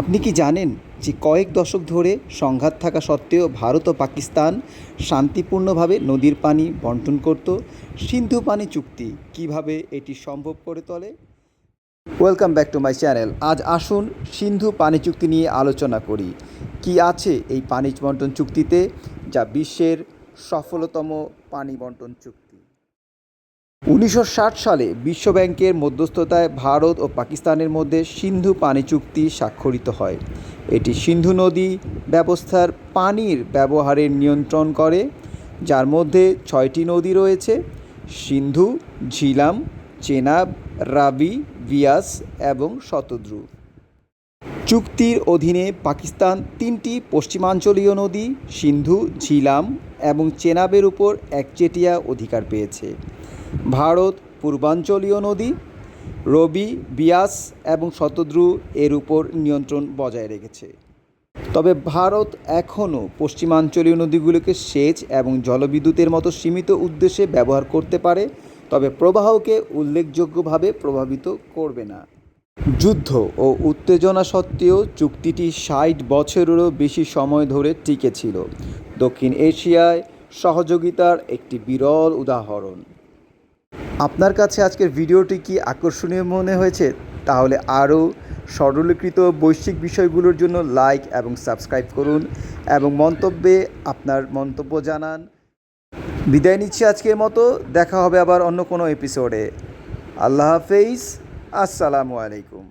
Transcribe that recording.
আপনি কি জানেন যে কয়েক দশক ধরে সংঘাত থাকা সত্ত্বেও ভারত ও পাকিস্তান শান্তিপূর্ণভাবে নদীর পানি বন্টন করত, সিন্ধু পানি চুক্তি কীভাবে এটি সম্ভব করে তোলে? Welcome back to my channel আজ আসুন সিন্ধু পানি চুক্তি নিয়ে আলোচনা করি। কি আছে এই পানি বন্টন চুক্তিতে? যা বিশ্বের সফলতম পানি বন্টন চুক্তি। উনিশশো ষাট সালে বিশ্বব্যাংকের মধ্যস্থতায় ভারত ও পাকিস্তানের মধ্যে সিন্ধু পানি চুক্তি স্বাক্ষরিত হয়। এটি সিন্ধু নদী ব্যবস্থার পানির ব্যবহারের নিয়ন্ত্রণ করে, যার মধ্যে ছয়টি নদী রয়েছে। সিন্ধু, ঝিলাম, চেনাব, রাবি বিয়াস এবং শতদ্রু। চুক্তির অধীনে পাকিস্তান তিনটি পশ্চিমাঞ্চলীয় নদী, সিন্ধু, ঝিলাম এবং চেনাবের উপর একচেটিয়া অধিকার পেয়েছে। ভারত পূর্বাঞ্চলীয় নদী, রবি, বিয়াস এবং শতদ্রু এর উপর নিয়ন্ত্রণ বজায় রেখেছে। তবে ভারত এখনও পশ্চিমাঞ্চলীয় নদীগুলোকে সেচ এবং জলবিদ্যুতের মতো সীমিত উদ্দেশ্যে ব্যবহার করতে পারে, তবে প্রবাহকে উল্লেখযোগ্যভাবে প্রভাবিত করবে না। যুদ্ধ ও উত্তেজনা সত্ত্বেও চুক্তিটি ষাট বছরেরও বেশি সময় ধরে টিকেছিল দক্ষিণ এশিয়ায় সহযোগিতার একটি বিরল উদাহরণ। আপনার কাছে আজকের ভিডিওটি কি আকর্ষণীয় মনে হয়েছে? তাহলে আরও সরলীকৃত বৈশ্বিক বিষয়গুলোর জন্য লাইক এবং সাবস্ক্রাইব করুন এবং মন্তব্যে আপনার মন্তব্য জানান। বিদায় নিচ্ছি আজকের মতো, দেখা হবে আবার অন্য কোনো এপিসোডে। আল্লাহ হাফেজ, আসসালামু আলাইকুম।